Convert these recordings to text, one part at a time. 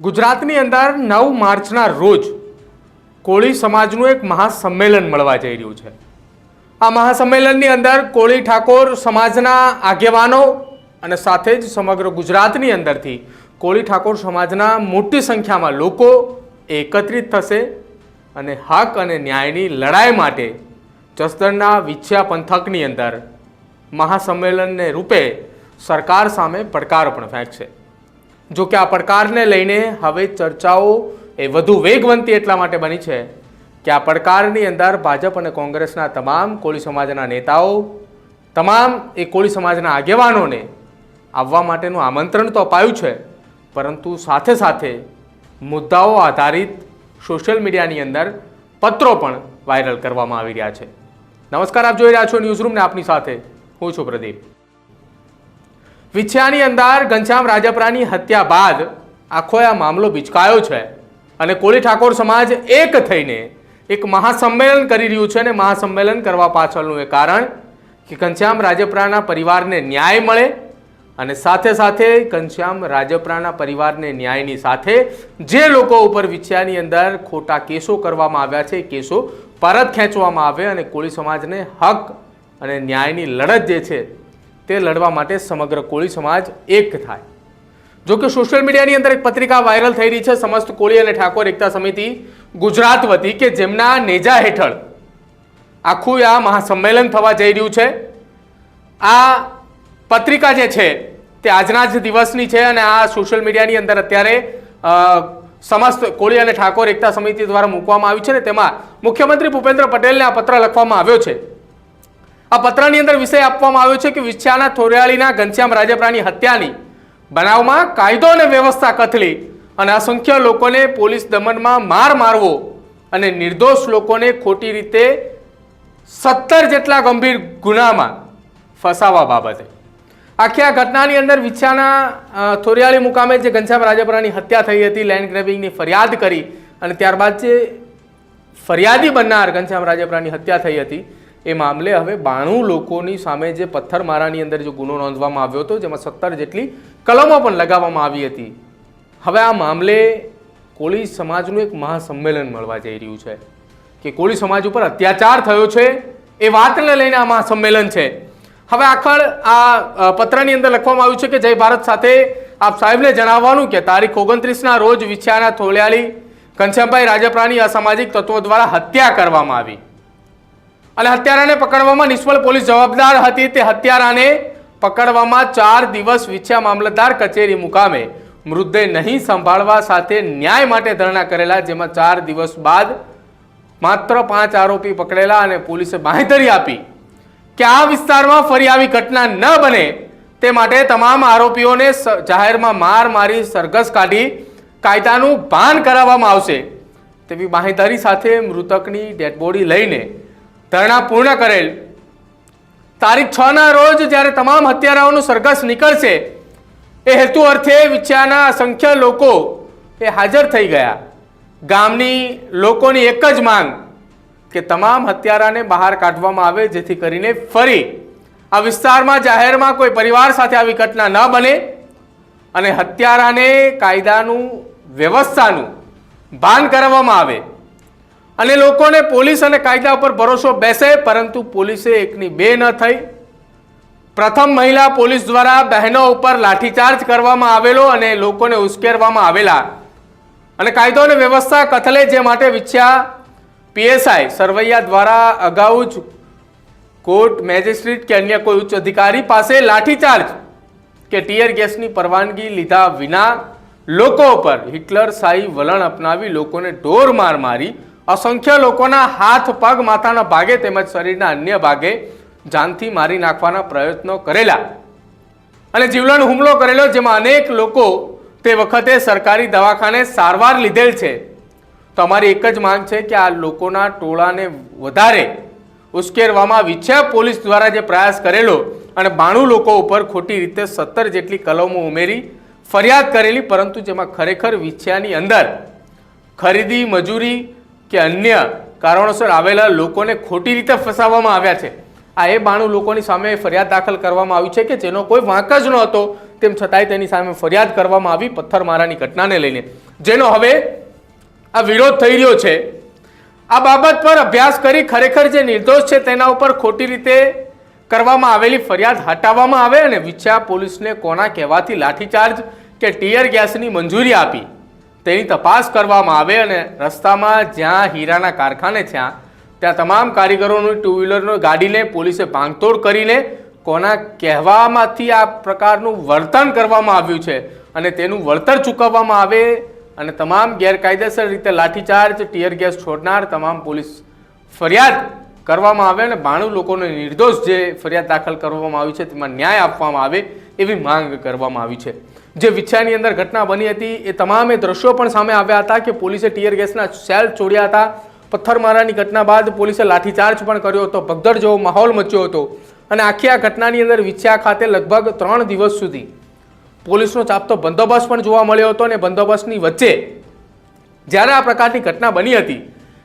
ગુજરાતની અંદર નવ માર્ચના રોજ કોળી સમાજનું એક મહાસંમેલન મળવા જઈ રહ્યું છે. આ મહાસંમેલનની અંદર કોળી ઠાકોર સમાજના આગેવાનો અને સાથે જ સમગ્ર ગુજરાતની અંદરથી કોળી ઠાકોર સમાજના મોટી સંખ્યામાં લોકો એકત્રિત થશે અને હક અને ન્યાયની લડાઈ માટે જસદણના વિછ્યા પંથકની અંદર મહાસંમેલનને રૂપે સરકાર સામે પડકાર પણ ફેંકશે. જો કે આ પડકારને લઈને હવે ચર્ચાઓ એ વધુ વેગવંતી એટલા માટે બની છે કે આ પડકારની અંદર ભાજપ અને કોંગ્રેસના તમામ કોળી સમાજના નેતાઓ, તમામ એ કોળી સમાજના આગેવાનોને આવવા માટેનું આમંત્રણ તો અપાયું છે, પરંતુ સાથે સાથે મુદ્દાઓ આધારિત સોશિયલ મીડિયાની અંદર પત્રો પણ વાયરલ કરવામાં આવી રહ્યા છે. નમસ્કાર, આપ જોઈ રહ્યા છો ન્યૂઝરૂમને આપની સાથે હું છું પ્રદીપ. વિછિયાની અંદર ઘનશ્યામ રાજપરાની હત્યા બાદ આખો આ મામલો બિચકાયો છે. અને કોળી ઠાકોર સમાજ એક થઈને એક મહાસંમેલન કરી રહ્યું છે અને મહાસંમેલન કરવા પાછળનું એ કારણ કે ઘનશ્યામ રાજપરાના પરિવારને ન્યાય મળે અને સાથે સાથે ઘનશ્યામ રાજપરાના પરિવારને ન્યાયની સાથે જે લોકો ઉપર વિછ્યાની અંદર ખોટા કેસો કરવામાં આવ્યા છે, એ કેસો પરત ખેંચવામાં આવે અને કોળી સમાજને હક અને ન્યાયની લડત જે છે તે લડવા માટે સમગ્ર કોળી સમાજ એક થાય. જો કે સોશિયલ મીડિયાની અંદર એક પત્રિકા વાયરલ થઈ રહી છે, સમસ્ત કોળી અને ઠાકોર એકતા સમિતિ ગુજરાત વતી કે જેમના નેજા હેઠળ આખું આ મહાસંમેલન થવા જઈ રહ્યું છે. આ પત્રિકા જે છે તે આજના જ દિવસની છે અને આ સોશિયલ મીડિયાની અંદર અત્યારે સમસ્ત કોળી અને ઠાકોર એકતા સમિતિ દ્વારા મૂકવામાં આવી છે ને તેમાં મુખ્યમંત્રી ભૂપેન્દ્ર પટેલને આ પત્ર લખવામાં આવ્યો છે. આ પત્રની અંદર વિષય આપવામાં આવ્યો છે કે વિછ્યાના થોરિયાળીના ઘનશ્યામ રાજપરાની હત્યાની બનાવમાં કાયદો અને વ્યવસ્થા કથળી અને અસંખ્ય લોકોને પોલીસ દમનમાં માર મારવો અને નિર્દોષ લોકોને ખોટી રીતે સત્તર જેટલા ગંભીર ગુનામાં ફસાવા બાબતે. આખી આ ઘટનાની અંદર વિછાના થોરિયાળી મુકામે જે ઘનશ્યામ રાજપરાની હત્યા થઈ હતી, લેન્ડ ગ્રેબિંગની ફરિયાદ કરી અને ત્યારબાદ જે ફરિયાદી બનનાર ઘનશ્યામ રાજપરાની હત્યા થઈ હતી એ મામલે હવે બાણું લોકોની સામે જે પથ્થરમારાની અંદર જે ગુનો નોંધવામાં આવ્યો હતો, જેમાં સત્તર જેટલી કલમો પણ લગાવવામાં આવી હતી. હવે આ મામલે કોળી સમાજનું એક મહાસંમેલન મળવા જઈ રહ્યું છે કે કોળી સમાજ ઉપર અત્યાચાર થયો છે, એ વાતને લઈને આ મહાસંમેલન છે. હવે આખર આ પત્રની અંદર લખવામાં આવ્યું છે કે જય ભારત સાથે આપ સાહેબને જણાવવાનું કે તારીખ ઓગણત્રીસના રોજ વિછ્યાના થોલિયાળી ઘનશ્યામભાઈ રાજપરાની અસામાજિક તત્વો દ્વારા હત્યા કરવામાં આવી. અને હત્યારાને પકડવામાં નિષ્ફળ પોલીસ જવાબદાર હતી. તે હત્યારાને પકડવામાં ચાર દિવસ વિછ્યા મામલતદાર કચેરી મુકામે. મૃતદેહ નહીં સંભાળવા સાથે ન્યાય માટે ધરણા કરેલા, જેમાં ચાર દિવસ બાદ માત્ર પાંચ આરોપી પકડેલા અને પોલીસે બાંહેધરી આપી કે આ વિસ્તારમાં ફરી આવી ઘટના ન બને. તે માટે તમામ આરોપીઓને જાહેરમાં માર મારી સરઘસ કાઢી કાયદાનું ભાન કરાવવામાં આવશે. તેવી બાંહેધરી સાથે મૃતકની ડેડ બોડી લઈને ધરણા પૂર્ણ કરેલ. તારીખ છ ના રોજ જ્યારે તમામ હત્યારાઓનું સરઘસ નીકળશે, એ હેતુ અર્થે વિચારના અસંખ્ય લોકો એ હાજર થઈ ગયા. ગામની લોકોની એક જ માંગ કે તમામ હત્યારાને બહાર કાઢવામાં આવે, જેથી કરીને ફરી આ વિસ્તારમાં જાહેરમાં કોઈ પરિવાર સાથે આવી ઘટના ન બને અને હત્યારાને કાયદાનું વ્યવસ્થાનું ભાન કરાવવામાં આવે. અને લોકોને પોલીસ અને કાયદા ઉપર ભરોસો બેસે, પરંતુ પોલીસે એકની બે ન થઈ. પ્રથમ મહિલા પોલીસ દ્વારા બહેનો ઉપર લાઠીચાર્જ કરવામાં આવેલો અને લોકોને ઉશ્કેરવામાં આવેલા. અને કાયદો અને વ્યવસ્થા કથલે જે માટે વિછ્યા, પીએસઆઈ સરવૈયા દ્વારા અગાઉ જ કોર્ટ મેજિસ્ટ્રેટ કે અન્ય કોઈ ઉચ્ચ અધિકારી પાસે લાઠીચાર્જ કે ટીયર ગેસની પરવાનગી લીધા વિના લોકો પર હિટલર શાહી વલણ અપનાવી લોકોને ઢોર માર મારી અસંખ્ય લોકોના હાથ પગ માથાના ભાગે તેમજ શરીરના અન્ય ભાગે જાનથી મારી નાખવાના પ્રયત્નો કરેલા. અને જીવલેણ હુમલો કરેલો જેમાં અનેક લોકો તે વખતે સરકારી દવાખાને સારવાર લીધેલ છે. તો અમારી એક જ માંગ છે કે આ લોકોના ટોળાને વધારે ઉશ્કેરવામાં વિછ્યા પોલીસ દ્વારા જે પ્રયાસ કરેલો અને બાણું લોકો ઉપર ખોટી રીતે સત્તર જેટલી કલમો ઉમેરી ફરિયાદ કરેલી, પરંતુ જેમાં ખરેખર વિછ્યાની અંદર ખરીદી, મજૂરી કે અન્ય કારણોસર આવેલા લોકોને ખોટી રીતે ફસાવવામાં આવ્યા છે. આ એ બાણું લોકોની સામે ફરિયાદ દાખલ કરવામાં આવી છે કે જેનો કોઈ વાંક જ ન હતો તેમ છતાંય તેની સામે ફરિયાદ કરવામાં આવી પથ્થરમારાની ઘટનાને લઈને. જેનો હવે આ વિરોધ થઈ રહ્યો છે. આ બાબત પર અભ્યાસ કરી ખરેખર જે નિર્દોષ છે તેના ઉપર ખોટી રીતે કરવામાં આવેલી ફરિયાદ હટાવવામાં આવે અને વિછા પોલીસને કોના કહેવાથી લાઠીચાર્જ કે ટીયર ગેસની મંજૂરી આપી. તેની તપાસ કરવામાં આવે અને રસ્તામાં જ્યાં હીરાના કારખાને થયા ત્યાં તમામ કારીગરોનું ટુ વ્હીલરનો ગાડીને પોલીસે ભાંગતોડ કરીને કોના કહેવામાંથી આ પ્રકારનું વર્તન કરવામાં આવ્યું છે અને તેનું વળતર ચૂકવવામાં આવે અને તમામ ગેરકાયદેસર રીતે લાઠીચાર્જ, ટીયર ગેસ છોડનાર તમામ પોલીસ ફરિયાદ કરવામાં આવે અને બાણું લોકોને નિર્દોષ જે ફરિયાદ દાખલ કરવામાં આવી છે, તેમાં ન્યાય આપવામાં આવે એવી માંગ કરવામાં આવી છે. જે વિછાની અંદર ઘટના બની હતી, એ તમામે દ્રશ્યો પણ સામે આવ્યા હતા કે પોલીસે ટીયર ગેસના સેલ છોડ્યા હતા. પથ્થરમારાની ઘટના બાદ પોલીસે લાઠીચાર્જ પણ કર્યો હતો. ભગદડ જેવો માહોલ મચ્યો હતો. અને આખી આ ઘટનાની અંદર વિછ્યા ખાતે લગભગ ત્રણ દિવસ સુધી પોલીસનો ચાપતો બંદોબસ્ત પણ જોવા મળ્યો હતો અને બંદોબસ્તની વચ્ચે જ્યારે આ પ્રકારની ઘટના બની હતી,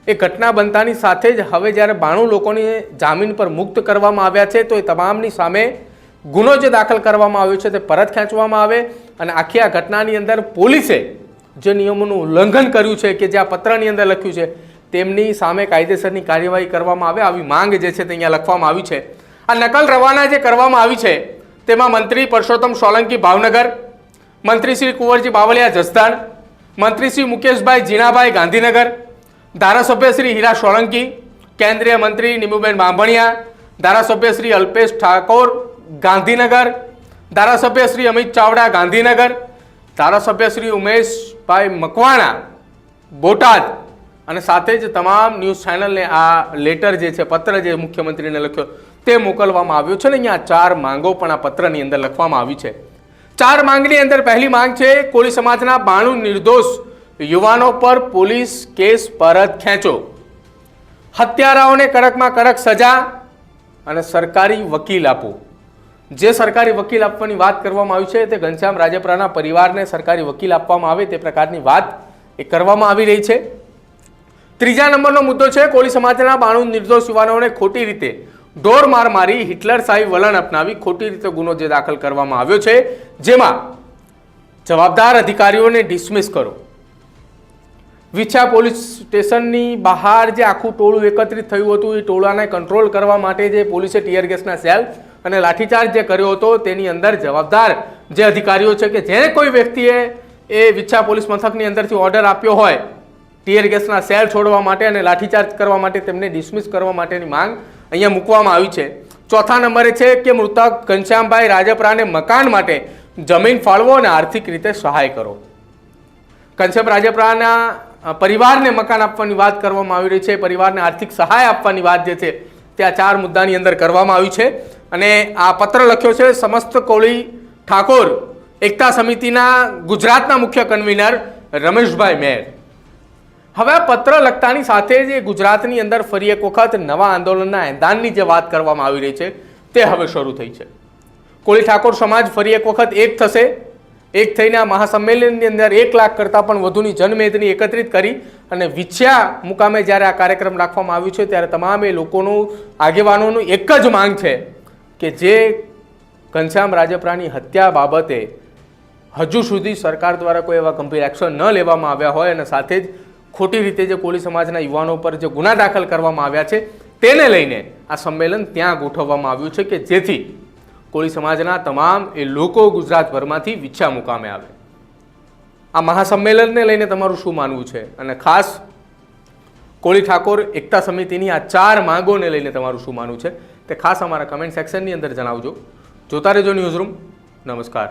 એ ઘટના બનતાની સાથે જ હવે જ્યારે બાણું લોકોને જામીન પર મુક્ત કરવામાં આવ્યા છે, તો એ તમામની સામે ગુનો જે દાખલ કરવામાં આવ્યો છે, તે પરત ખેંચવામાં આવે. અને આખી આ ઘટનાની અંદર પોલીસે જે નિયમોનું ઉલ્લંઘન કર્યું છે કે જે આ પત્રની અંદર લખ્યું છે, તેમની સામે કાયદેસરની કાર્યવાહી કરવામાં આવે આવી માંગ જે છે તે અહીંયા લખવામાં આવી છે. આ નકલ રવાના જે કરવામાં આવી છે, તેમાં મંત્રી પરસોત્તમ સોલંકી ભાવનગર, મંત્રી શ્રી કુંવરજી બાવળિયા જસદણ, મંત્રી શ્રી મુકેશભાઈ જીણાભાઈ ગાંધીનગર, ધારાસભ્ય શ્રી હીરા સોલંકી, કેન્દ્રીય મંત્રી નિમુબેન બાંભણિયા, ધારાસભ્ય શ્રી અલ્પેશ ઠાકોર ગાંધીનગર ધારાસભ્ય શ્રી અમિત ચાવડા ગાંધીનગર, ધારાસભ્ય શ્રી ઉમેશભાઈ મકવાણા, બોટાદ અને સાથે જ તમામ ન્યૂઝ ચેનલને આ લેટર જે છે, પત્ર જે મુખ્યમંત્રીને લખ્યો તે મોકલવામાં આવ્યો છે ને અહીંયા ચાર માંગો પણ આ પત્રની અંદર લખવામાં આવી છે. ચાર માંગની અંદર પહેલી માંગ છે, કોળી સમાજના બાણું નિર્દોષ યુવાનો પર પોલીસ કેસ પરત ખેંચો. હત્યારાઓને કડકમાં કડક સજા અને સરકારી વકીલ આપો. જે સરકારી વકીલ આપવાની વાત કરવામાં આવી છે, તે ઘનશ્યામ રાજપરાના પરિવારને સરકારી વકીલ આપવામાં આવે તે પ્રકારની વાત એ કરવામાં આવી રહી છે. ત્રીજા નંબરનો મુદ્દો છે, કોળી સમાજના બાણું નિર્દોષ યુવાનોને ખોટી રીતે ઢોર માર મારી હિટલર સાહેબ વલણ અપનાવી ખોટી રીતે ગુનો જે દાખલ કરવામાં આવ્યો છે, જેમાં જવાબદાર અધિકારીઓને ડિસમિસ કરો. વિછા પોલીસ સ્ટેશનની બહાર જે આખું ટોળું એકત્રિત થયું હતું, એ ટોળાને કંટ્રોલ કરવા માટે જે પોલીસે ટીયર ગેસના સેલ અને લાઠીચાર્જ જે કર્યો હતો, તેની અંદર જવાબદાર જે અધિકારીઓ છે કે જેને કોઈ વ્યક્તિએ એ વિછા પોલીસ મથકની અંદરથી ઓર્ડર આપ્યો હોય ટીયર ગેસના સેલ છોડવા માટે અને લાઠીચાર્જ કરવા માટે તેમને ડિસમિસ કરવા માટેની માંગ અહીંયા મૂકવામાં આવી છે. ચોથા નંબરે છે કે મૃતક ઘનશ્યામભાઈ રાજપરાને મકાન માટે જમીન ફાળવો અને આર્થિક રીતે સહાય કરો. ઘનશ્યામ રાજપરાના પરિવારને મકાન આપવાની વાત કરવામાં આવી રહી છે. પરિવારને આર્થિક સહાય આપવાની વાત જે છે, તે આ ચાર મુદ્દાની અંદર કરવામાં આવી છે. અને આ પત્ર લખ્યો છે, સમસ્ત કોળી ઠાકોર એકતા સમિતિના ગુજરાતના મુખ્ય કન્વીનર રમેશભાઈ મેર. હવે પત્ર લખતાની સાથે જ ગુજરાતની અંદર ફરી એક વખત નવા આંદોલનના એંધાનની જે વાત કરવામાં આવી રહી છે, તે હવે શરૂ થઈ છે. કોળી ઠાકોર સમાજ ફરી એક વખત એક થશે. એક થઈને આ મહાસંમેલનની અંદર એક લાખ કરતાં પણ વધુની જનમેદની એકત્રિત કરી અને વિછ્યા મુકામે જ્યારે આ કાર્યક્રમ રાખવામાં આવ્યું છે, ત્યારે તમામ લોકોનું આગેવાનોનું એક જ માંગ છે કે જે ઘનશ્યામ રાજપરાની હત્યા બાબતે હજુ સુધી સરકાર દ્વારા કોઈ એવા ગંભીર એક્શન ન લેવામાં આવ્યા હોય અને સાથે જ ખોટી રીતે જે કોળી સમાજના યુવાનો પર જે ગુના દાખલ કરવામાં આવ્યા છે, તેને લઈને આ સંમેલન ત્યાં ગોઠવવામાં આવ્યું છે કે જેથી કોળી સમાજના તમામ એ લોકો ગુજરાતભરમાંથી વિચ્છા મુકામે આવે. આ મહાસંમેલનને લઈને તમારું શું માનવું છે? અને ખાસ કોળી ઠાકોર એકતા સમિતિની આ ચાર માંગોને લઈને તમારું શું માનવું છે? તે ખાસ અમારા કમેન્ટ સેક્શનની અંદર જણાવજો. જોતા રહેજો ન્યૂઝ રૂમ નમસ્કાર.